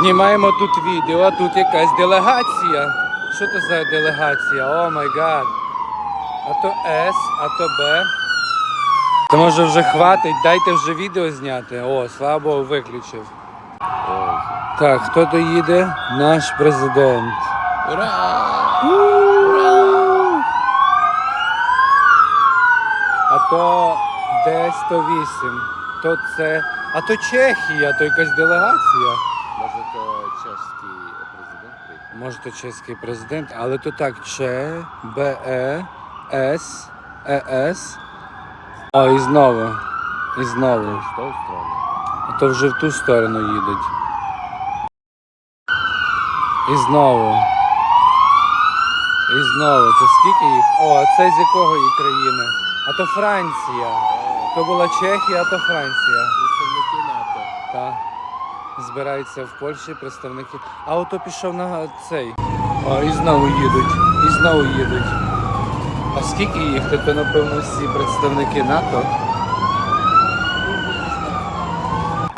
Знімаємо тут відео, а тут якась делегація. Що це за делегація? О май гад. А то С, а то Б. То може вже хватить, дайте вже відео зняти. О, слава Богу, виключив. Так, хто доїде? Наш президент. Ура! А то Д-108. То це. А то Чехія, то якась делегація. Чеський президент? Може, то чеський президент, але то так Ч, Б, Е, С, Е, С. О, і знову. І знову. А то вже в ту сторону їдуть. І знову. І знову. То скільки їх? О, а це з якої країни? А то Франція. То була Чехія, а то Франція. Збираються в Польщі представники. А ото пішов на цей. А і знову їдуть. І знову їдуть. А скільки їх? То, напевно, всі представники НАТО.